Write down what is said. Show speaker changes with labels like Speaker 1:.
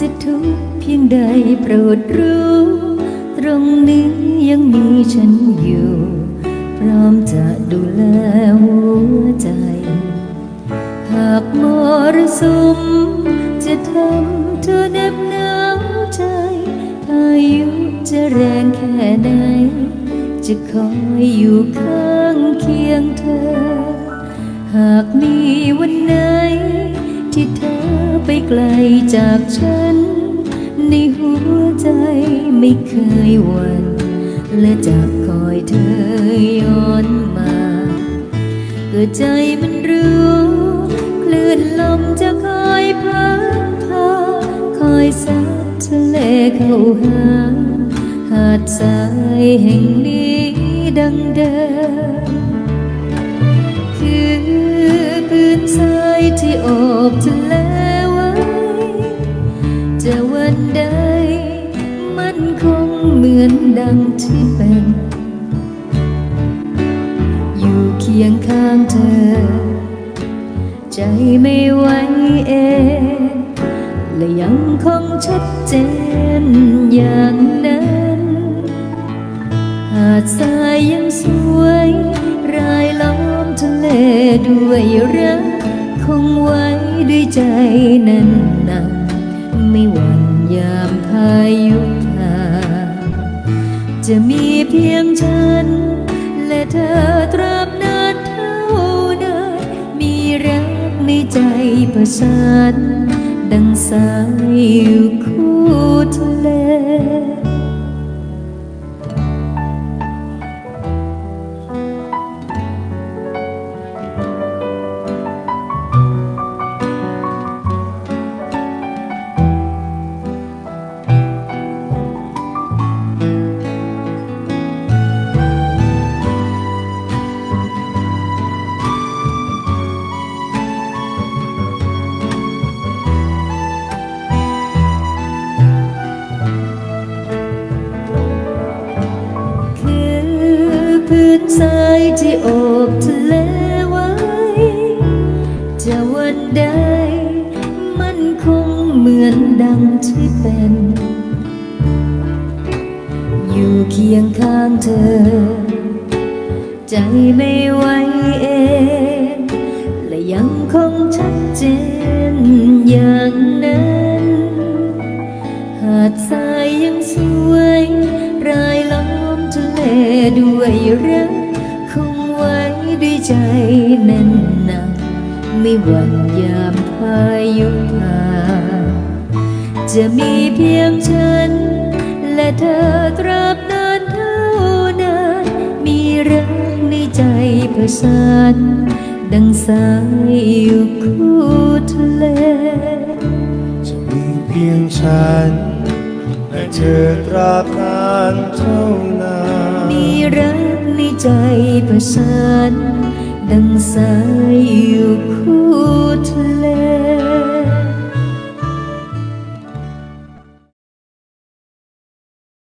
Speaker 1: จะทุกข์เพียงใดโปรดรู้ ตรงนี้ยังมีฉันอยู่ พร้อมจะดูแลหัวใจ หากมรสุมจะทำเธอเน็บหนาวใจพายุจะแรงแค่ไหน จะคอยอยู่ข้างเคียงเธอ หากมีวันไหนที่เธอ ไปไกลจากฉัน ในหัวใจไม่เคยหวั่นและจะคอยเธอย้อนมาเกิดใจมันรู้คลื่นลมจะคอยพัดพาคอยซัดทะเลเข้าหาหาดทรายแห่งนี้ดังเดิมคือพื้นทรายที่โอบทะเล จะวันใด มันคงเหมือนดังที่เป็น อยู่เคียงข้างเธอ ใจไม่ไหวเองและยังคงชัดเจนอย่างนั้น หาดทรายยังสวย รายล้อมทะเลด้วยรักคงไว้ด้วยใจนั้นนา ไม่หวั่นยามพายุผ่าจะมีเพียงฉัน และเธอตราบนานเท่านานมีรักในใจประสานดังสายอยู่คู่ นทรายที่โอบทะเลไว้ จะวันใดมันคงเหมือนดังที่เป็น อยู่เคียงข้างเธอ ใจไม่ไหวเอง และยังคงชัดเจน ด้วยรักคงไว้ด้วยใจแน่นหนักไม่หวั่นยามพายุผ่าจะมีเพียงฉัน และเธอตราบนานเท่านานมีรักในใจประสานดังสายอยู่คู่ทะเล
Speaker 2: จะมีเพียงฉัน และเธอตราบนานเท่านาน
Speaker 1: รักในใจประสานดังสายอยู่คู่